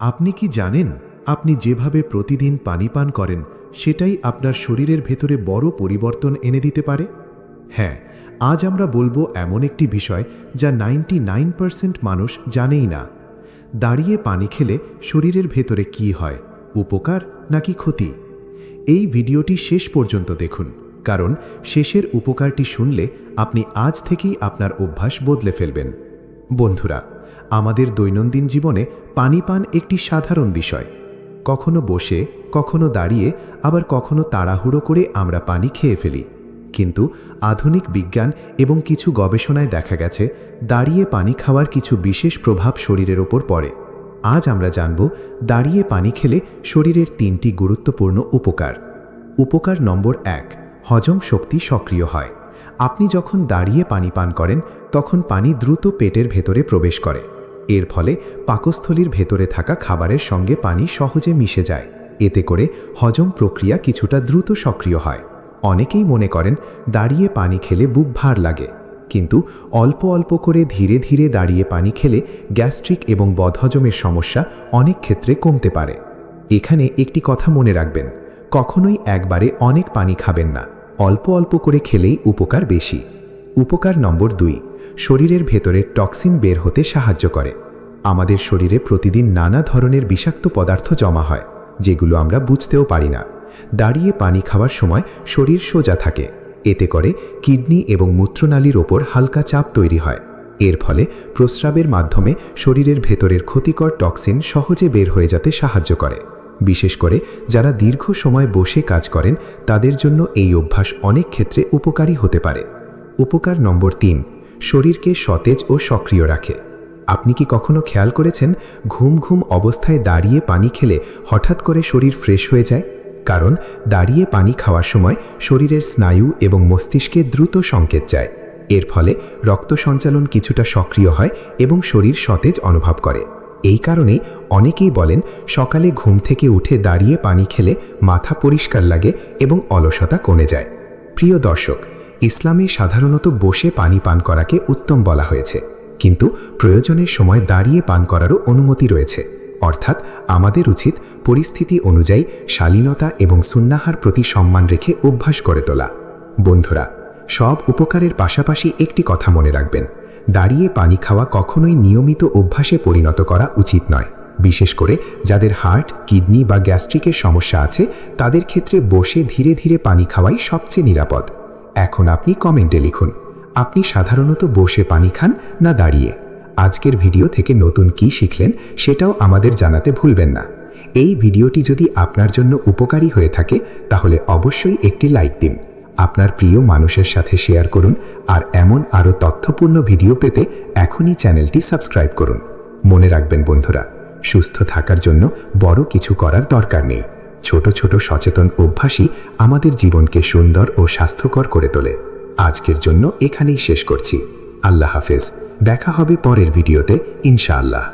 আপনি কি জানেন, আপনি যেভাবে প্রতিদিন পানি পান করেন, সেটাই আপনার শরীরের ভেতরে বড় পরিবর্তন এনে দিতে পারে? হ্যাঁ আজ আমরা বলব এমন একটি বিষয় যা নাইনটি মানুষ জানেই না। দাঁড়িয়ে পানি খেলে শরীরের ভেতরে কি হয়, উপকার নাকি ক্ষতি? এই ভিডিওটি শেষ পর্যন্ত দেখুন, কারণ শেষের উপকারটি শুনলে আপনি আজ থেকেই আপনার অভ্যাস বদলে ফেলবেন। বন্ধুরা আমাদের দৈনন্দিন জীবনে পানি পান একটি সাধারণ বিষয়। কখনো বসে, কখনো দাঁড়িয়ে, আবার কখনো তাড়াহুড়ো করে আমরা পানি খেয়ে ফেলি। কিন্তু আধুনিক বিজ্ঞান এবং কিছু গবেষণায় দেখা গেছে, দাঁড়িয়ে পানি খাওয়ার কিছু বিশেষ প্রভাব শরীরের ওপর পড়ে। আজ আমরা জানব, দাঁড়িয়ে পানি খেলে শরীরের তিনটি গুরুত্বপূর্ণ উপকার। উপকার নম্বর এক, হজম শক্তি সক্রিয় হয়। আপনি যখন দাঁড়িয়ে পানি পান করেন, তখন পানি দ্রুত পেটের ভেতরে প্রবেশ করে। এর ফলে পাকস্থলীর ভেতরে থাকা খাবারের সঙ্গে পানি সহজে মিশে যায়। এতে করে হজম প্রক্রিয়া কিছুটা দ্রুত সক্রিয় হয়। অনেকেই মনে করেন, দাঁড়িয়ে পানি খেলে বুক ভার লাগে। কিন্তু অল্প অল্প করে ধীরে ধীরে দাঁড়িয়ে পানি খেলে গ্যাস্ট্রিক এবং বদহজমের সমস্যা অনেক ক্ষেত্রে কমতে পারে। এখানে একটি কথা মনে রাখবেন, কখনোই একবারে অনেক পানি খাবেন না। অল্প অল্প করে খেলেই উপকার বেশি। উপকার নম্বর দুই, শরীরের ভেতরে টক্সিন বের হতে সাহায্য করে। আমাদের শরীরে প্রতিদিন নানা ধরনের বিষাক্ত পদার্থ জমা হয়, যেগুলো আমরা বুঝতেও পারি না। দাঁড়িয়ে পানি খাওয়ার সময় শরীর সোজা থাকে, এতে করে কিডনি এবং মূত্রনালীর ওপর হালকা চাপ তৈরি হয়। এর ফলে প্রস্রাবের মাধ্যমে শরীরের ভেতরের ক্ষতিকর টক্সিন সহজে বের হয়ে যেতে সাহায্য করে। বিশেষ করে যারা দীর্ঘ সময় বসে কাজ করেন, তাদের জন্য এই অভ্যাস অনেক ক্ষেত্রে উপকারী হতে পারে। উপকার নম্বর তিন, শরীরকে সতেজ ও সক্রিয় রাখে। আপনি কি কখনো খেয়াল করেছেন, ঘুম ঘুম অবস্থায় দাঁড়িয়ে পানি খেলে হঠাৎ করে শরীর ফ্রেশ হয়ে যায়? কারণ দাঁড়িয়ে পানি খাওয়ার সময় শরীরের স্নায়ু এবং মস্তিষ্কে দ্রুত সংকেত যায়। এর ফলে রক্ত সঞ্চালন কিছুটা সক্রিয় হয় এবং শরীর সতেজ অনুভব করে। এই কারণে অনেকেই বলেন, সকালে ঘুম থেকে উঠে দাঁড়িয়ে পানি খেলে মাথা পরিষ্কার লাগে এবং অলসতা কমে যায়। প্রিয় দর্শক, ইসলামে সাধারণত বসে পানি পান করাকে উত্তম বলা হয়েছে। কিন্তু প্রয়োজনের সময় দাঁড়িয়ে পান করারও অনুমতি রয়েছে। অর্থাৎ আমাদের উচিত পরিস্থিতি অনুযায়ী শালীনতা এবং সুন্নাহার প্রতি সম্মান রেখে অভ্যাস করে তোলা। বন্ধুরা, সব উপকারের পাশাপাশি একটি কথা মনে রাখবেন। দাঁড়িয়ে পানি খাওয়া কখনোই নিয়মিত অভ্যাসে পরিণত করা উচিত নয়। বিশেষ করে যাদের হার্ট, কিডনি বা গ্যাস্ট্রিকের সমস্যা আছে, তাদের ক্ষেত্রে বসে ধীরে ধীরে পানি খাওয়াই সবচেয়ে নিরাপদ। এখন আপনি কমেন্টে লিখুন, আপনি সাধারণত বসে পানি খান না দাঁড়িয়ে? আজকের ভিডিও থেকে নতুন কি শিখলেন সেটাও আমাদের জানাতে ভুলবেন না। এই ভিডিওটি যদি আপনার জন্য উপকারী হয়ে থাকে, তাহলে অবশ্যই একটি লাইক দিন। আপনার প্রিয় মানুষের সাথে শেয়ার করুন আর এমন আরও তথ্যপূর্ণ ভিডিও পেতে এখনই চ্যানেলটি সাবস্ক্রাইব করুন। মনে রাখবেন বন্ধুরা, সুস্থ থাকার জন্য বড় কিছু করার দরকার নেই। ছোট ছোট সচেতন অভ্যাসই আমাদের জীবনকে সুন্দর ও স্বাস্থ্যকর করে তোলে। আজকের জন্য এখানেই শেষ করছি। আল্লাহ হাফেজ। দেখা হবে পরের ভিডিওতে, ইনশাআল্লাহ।